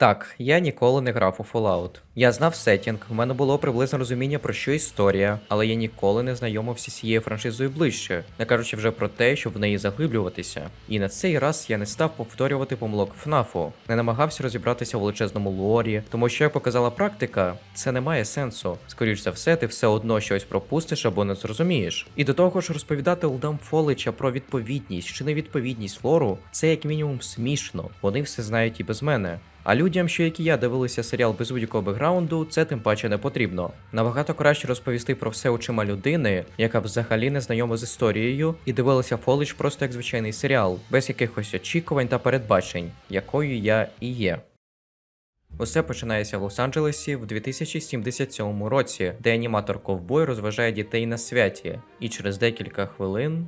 Так, я ніколи не грав у Fallout. Я знав сетінг, в мене було приблизне розуміння про що історія, але я ніколи не знайомився з цією франшизою ближче, не кажучи вже про те, щоб в неї заглиблюватися. І на цей раз я не став повторювати помилок ФНАФу, не намагався розібратися у величезному лорі, тому що як показала практика, це не має сенсу. Скоріш за все, ти все одно щось пропустиш або не зрозумієш. І до того ж, розповідати Олдам Фолича про відповідність чи невідповідність лору, це як мінімум смішно. Вони все знають і без мене. А людям, що як і я дивилися серіал без будь-якого бекграунду, це тим паче не потрібно. Набагато краще розповісти про все очима людини, яка взагалі не знайома з історією, і дивилася Фолич просто як звичайний серіал, без якихось очікувань та передбачень, якою я і є. Усе починається в Лос-Анджелесі в 2077 році, де аніматор ковбой розважає дітей на святі, і через декілька хвилин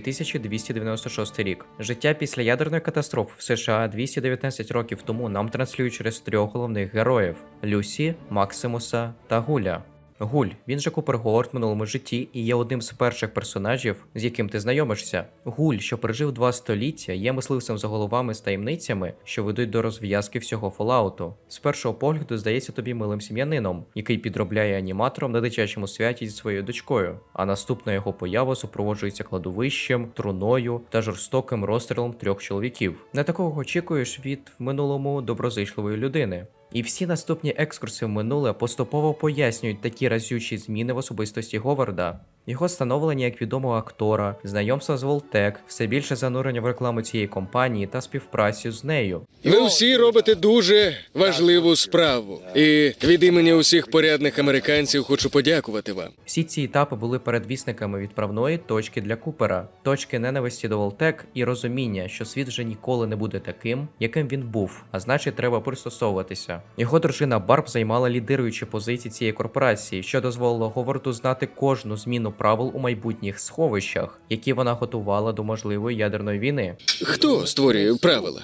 2296 рік. Життя після ядерної катастрофи в США 219 років тому нам транслюють через трьох головних героїв: Люсі, Максимуса та Гуля. Гуль, він же Купер Говард в минулому житті і є одним з перших персонажів, з яким ти знайомишся. Гуль, що пережив два століття, є мисливцем за головами з таємницями, що ведуть до розв'язки всього Фоллауту. З першого погляду здається тобі милим сім'янином, який підробляє аніматором на дитячому святі зі своєю дочкою. А наступна його поява супроводжується кладовищем, труною та жорстоким розстрілом трьох чоловіків. Не такого очікуєш від в минулому доброзичливої людини. І всі наступні екскурси в минуле поступово пояснюють такі разючі зміни в особистості Говарда. Його становлення як відомого актора, знайомство з Волтек, все більше занурення в рекламу цієї компанії та співпрацю з нею. Ви всі робите дуже важливу справу. І від імені усіх порядних американців хочу подякувати вам. Всі ці етапи були передвісниками відправної точки для Купера, точки ненависті до Волтек і розуміння, що світ вже ніколи не буде таким, яким він був, а значить, треба пристосовуватися. Його дружина Барб займала лідируючі позиції цієї корпорації, що дозволило Говарду знати кожну зміну правил у майбутніх сховищах, які вона готувала до можливої ядерної війни. Хто створює правила?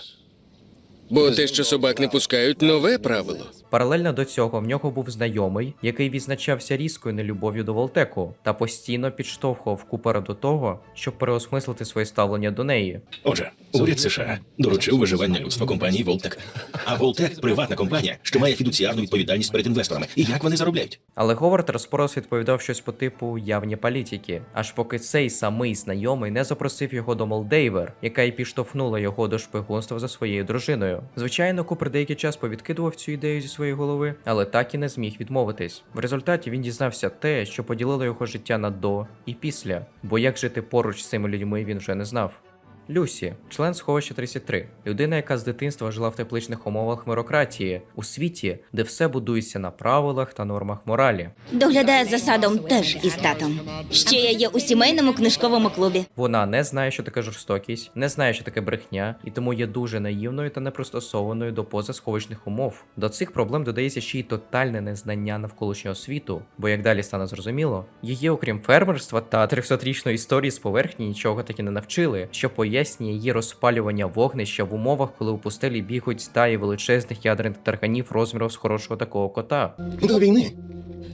Бо те, що собак не пускають, нове правило. Паралельно до цього в нього був знайомий, який відзначався різкою нелюбов'ю до Волтеку та постійно підштовхував Купера до того, щоб переосмислити своє ставлення до неї. Отже, уряд США доручив виживання людства компанії Волтек. А Волтек приватна компанія, що має фідуціарну відповідальність перед інвесторами. І як вони заробляють? Але Говард розпорос відповідав щось по типу явні політики, аж поки цей самий знайомий не запросив його до Молдейвер, яка й підштовхнула його до шпигунства за своєю дружиною. Звичайно, Купер деякий час повідкидував цю ідею зі своєї голови, але так і не зміг відмовитись. В результаті він дізнався те, що поділило його життя на до і після, бо як жити поруч з цими людьми він вже не знав. Люсі, член сховища 33, людина, яка з дитинства жила в тепличних умовах мерократії, у світі, де все будується на правилах та нормах моралі. Доглядає за садом теж із татом. Ще я є у сімейному книжковому клубі. Вона не знає, що таке жорстокість, не знає, що таке брехня, і тому є дуже наївною та непристосованою до позасховищних умов. До цих проблем додається ще й тотальне незнання навколишнього світу, бо як далі стане зрозуміло, її, окрім фермерства та 300-річної історії з поверхні, нічого таки не навчили, що пояснює її розпалювання вогнища в умовах, коли у пустелі бігають стаї величезних ядерних тарганів розміром з хорошого такого кота. До війни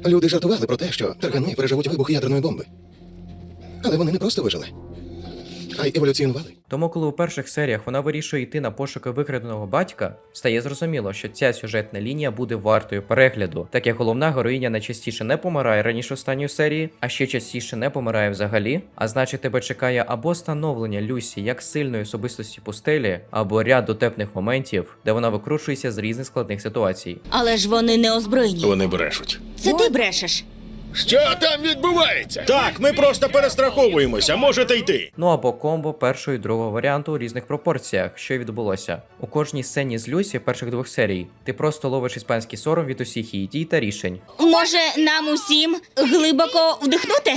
люди жартували про те, що таргани переживуть вибух ядерної бомби. Але вони не просто вижили, а й еволюціонували. Тому, коли у перших серіях вона вирішує йти на пошуки викраденого батька, стає зрозуміло, що ця сюжетна лінія буде вартою перегляду, так як головна героїня найчастіше не помирає раніше останньої серії, а ще частіше не помирає взагалі. А значить, тебе чекає або становлення Люсі як сильної особистості пустелі, або ряд дотепних моментів, де вона викручується з різних складних ситуацій. Але ж вони не озброєні. Вони брешуть. Це ти брешеш. Що там відбувається? Так, ми просто перестраховуємося, можете йти. Ну або комбо першого і другого варіанту у різних пропорціях, що й відбулося. У кожній сцені з Люсі перших двох серій ти просто ловиш іспанський сором від усіх її дій та рішень. Може, нам усім глибоко вдихнути?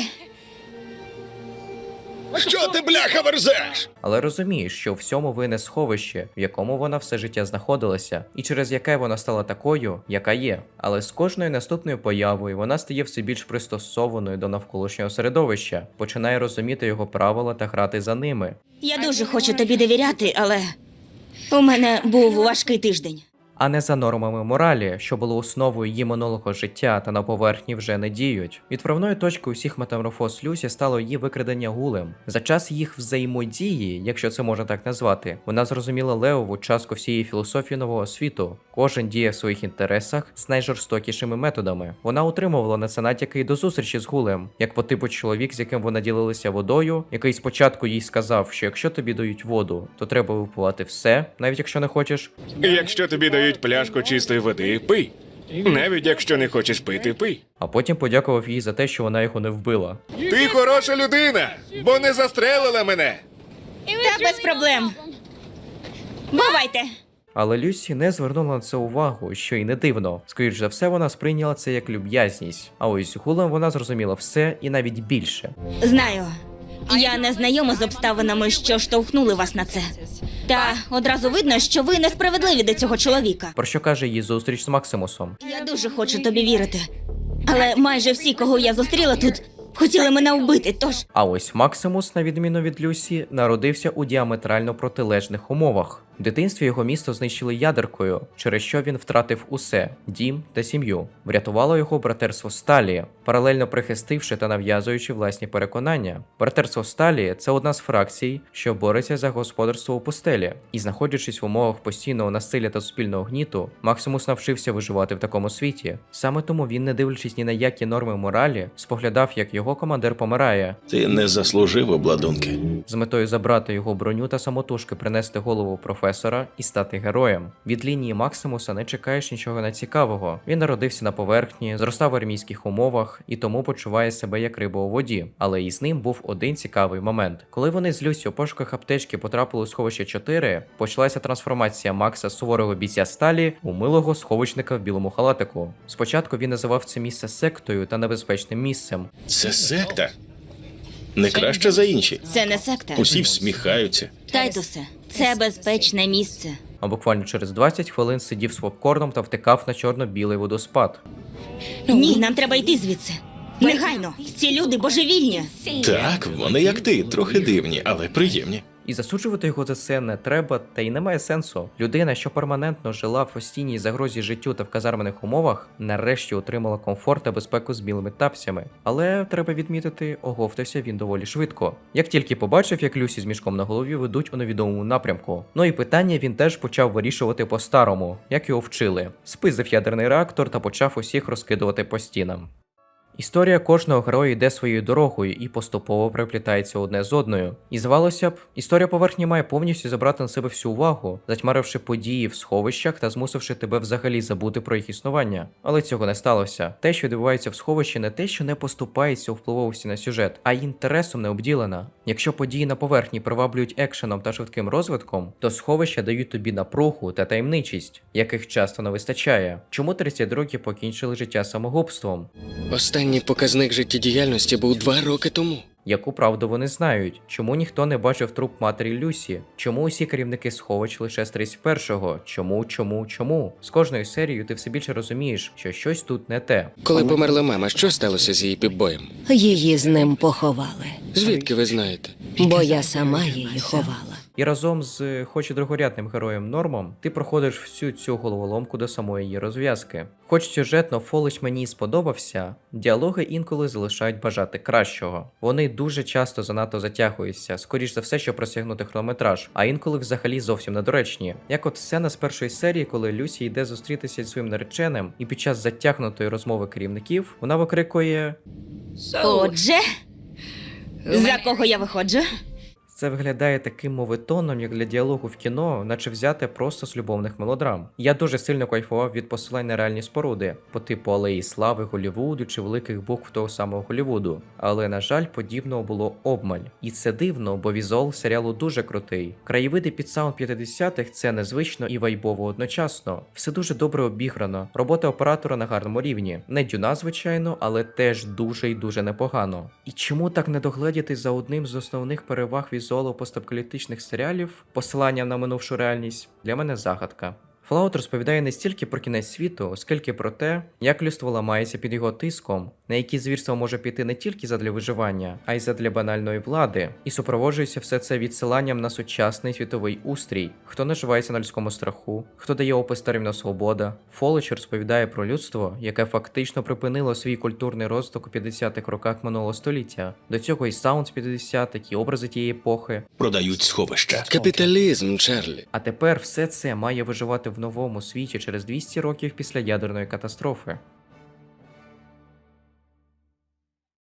Що ти, бляха, верзеш? Але розумієш, що у всьому винне сховище, в якому вона все життя знаходилася, і через яке вона стала такою, яка є. Але з кожною наступною появою вона стає все більш пристосованою до навколишнього середовища, починає розуміти його правила та грати за ними. Я дуже хочу тобі довіряти, але у мене був важкий тиждень. А не за нормами моралі, що було основою її минулого життя та на поверхні вже не діють. Відправною точкою усіх метаморфоз Люсі стало її викрадення гулем. За час їх взаємодії, якщо це можна так назвати, вона зрозуміла Леову частку всієї філософії нового світу. Кожен діє в своїх інтересах з найжорстокішими методами. Вона утримувала на це натяки до зустрічі з гулем, як по типу чоловік, з яким вона ділилася водою, який спочатку їй сказав, що якщо тобі дають воду, то треба випивати все, навіть якщо не хочеш. Якщо тобі дають пляшку чистої води, пий. Навіть якщо не хочеш пити, пий. А потім подякував їй за те, що вона його не вбила. Ти хороша людина, бо не застрелила мене. Та без проблем. Бувайте! Але Люсі не звернула на це увагу, що й не дивно. Скоріш за все, вона сприйняла це як люб'язність. А ось гулем вона зрозуміла все і навіть більше. Знаю. Я не знайома з обставинами, що штовхнули вас на це. Та одразу видно, що ви несправедливі до цього чоловіка. Про що каже її зустріч з Максимусом. Я дуже хочу тобі вірити. Але майже всі, кого я зустріла тут, хотіли мене вбити, тож А ось Максимус, на відміну від Люсі, народився у діаметрально протилежних умовах. В дитинстві його місто знищили ядеркою, через що він втратив усе дім та сім'ю. Врятувало його братерство Сталі, паралельно прихистивши та нав'язуючи власні переконання. Братерство Сталі це одна з фракцій, що бореться за господарство у пустелі. І знаходячись в умовах постійного насилля та суспільного гніту, Максимус навчився виживати в такому світі. Саме тому він, не дивлячись ні на які норми моралі, споглядав, як його командир помирає, Ти не заслужив обладунки. з метою забрати його броню та самотужки принести голову професора і стати героєм. Від лінії Максимуса не чекаєш нічого нецікавого. Він народився на поверхні, зростав в армійських умовах і тому почуває себе як риба у воді. Але із ним був один цікавий момент. Коли вони з Люсі у пошуках аптечки потрапили у сховище 4, почалася трансформація Макса з суворого бійця сталі у милого сховичника в білому халатику. Спочатку він називав це місце сектою та небезпечним місцем. Це секта. Не краще за інші. це не секта. Усі всміхаються. Тайтусе, це безпечне місце. а буквально через 20 хвилин сидів з попкорном та втикав на чорно-білий водоспад. Ні, нам треба йти звідси. Негайно, ці люди божевільні. Так, вони як ти, трохи дивні, але приємні. І засуджувати його за це не треба, та й немає сенсу. Людина, що перманентно жила в постійній загрозі життю та в казармених умовах, нарешті отримала комфорт та безпеку з білими тапсями. Але треба відмітити, оговтався він доволі швидко. Як тільки побачив, як Люсі з мішком на голові ведуть у невідомому напрямку. Ну і питання він теж почав вирішувати по-старому, як його вчили. Спиздив ядерний реактор та почав усіх розкидувати по стінам. Історія кожного героя йде своєю дорогою і поступово приплітається одне з одною. І звалося б, історія поверхні має повністю забрати на себе всю увагу, затьмаривши події в сховищах та змусивши тебе взагалі забути про їх існування. Але цього не сталося. Те, що відбувається в сховищі, не те, що не поступається у впливовості на сюжет, а інтересом не обділена. Якщо події на поверхні приваблюють екшеном та швидким розвитком, то сховища дають тобі напругу та таємничість, яких часто не вистачає. Чому 32 покінчили життя самогубством? Останній показник життєдіяльності був два роки тому. Яку правду вони знають? Чому ніхто не бачив труп матері Люсі? Чому усі керівники сховищ лише з 31-го? Чому, чому, чому? З кожною серією ти все більше розумієш, що щось тут не те. Коли померла мама, що сталося з її піпбоєм? Її з ним поховали, Звідки ви знаєте? бо я сама її ховала. І разом з, хоч і другорядним героєм Нормом, ти проходиш всю цю головоломку до самої її розв'язки. Хоч сюжетно Фолич мені сподобався, діалоги інколи залишають бажати кращого. Вони дуже часто занадто затягуються, скоріш за все, щоб просягнути хронометраж, а інколи взагалі зовсім недоречні. Як от сцена з першої серії, коли Люсі йде зустрітися зі своїм нареченим, і під час затягнутої розмови керівників вона викрикує. Отже, за кого я виходжу? Це виглядає таким мовитоном, як для діалогу в кіно, наче взяте просто з любовних мелодрам. Я дуже сильно кайфував від посилань на реальні споруди, по типу алеї слави Голівуду чи великих букв того самого Голівуду. Але на жаль, подібного було обмаль. І це дивно, бо візуал серіалу дуже крутий. Краєвиди під саунд 50-х це незвично і вайбово одночасно. Все дуже добре обіграно. Робота оператора на гарному рівні. Не дюна, звичайно, але теж дуже і дуже непогано. І чому так не догледіти за одним з основних переваг візуалу постапокаліптичних серіалів, посилання на минувшу реальність, для мене загадка. Fallout розповідає не стільки про кінець світу, скільки про те, як людство ламається під його тиском, на які звірство може піти не тільки задля виживання, а й задля банальної влади, і супроводжується все це відсиланням на сучасний світовий устрій, хто наживається на людському страху, хто дає опис терміну свобода. Фолич розповідає про людство, яке фактично припинило свій культурний розвиток у 50-х роках минулого століття. До цього і саунд з 50-х, і образи тієї епохи. Продають сховища. Капіталізм, Чарлі. А тепер все це має виживати в новому світі через 200 років після ядерної катастрофи.